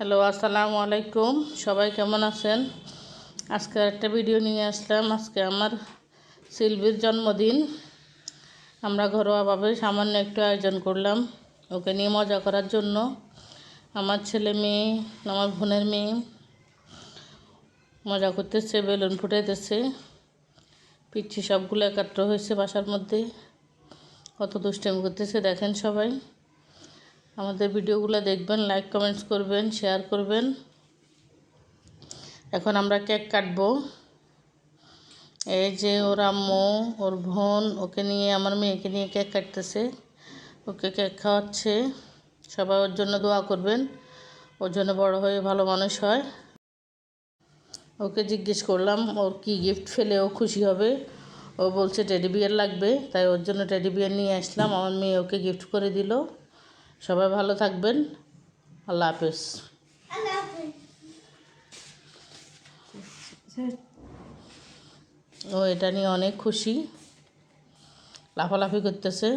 Hello, আসসালামু আলাইকুম। সবাই কেমন আছেন? আজকে একটা ভিডিও নিয়ে আসলাম। আজকে আমার শিল্পীর জন্মদিন। আমরা ঘরোয়াভাবে সামান্য একটু আয়োজন করলাম। ওকে নিয়ে মজা করার জন্য। আমার ছেলে মেয়ে, আমার বোনের মেয়ে মজা করতেছে, বেলুন ফুটাইতেছে। পিচ্ছি সবগুলো একাত্র হয়েছে বাসার মধ্যে। কত দুষ্টামি করতেছে, দেখেন সবাই। আমাদের ভিডিওগুলো দেখবেন লাইক কমেন্টস করবেন শেয়ার করবেন। এখন আমরা কেক কাটব। এই যে ওর আম্মু, ওর বোন, ওকে নিয়ে, আমার মেয়েকে নিয়ে কেক কাটতেছে। ওকে কেক খাওয়াচ্ছে। সবাই ওর জন্য দোয়া করবেন। ওর জন্য বড় হয়ে ভালো মানুষ হয়। ওকে জিজ্ঞেস করলাম, ওর কি গিফট ফেলে ও খুশি হবে? ও বলছে টেডি বিয়ার লাগবে। তাই ওর জন্য টেডি বিয়ার নিয়ে আসলাম। আমার মেয়ে ওকে গিফট করে দিল। সবাই ভালো থাকবেন। আল্লাহ হাফেজ। ও এটা নিয়ে অনেক খুশি। লাফালাফি করতেছে।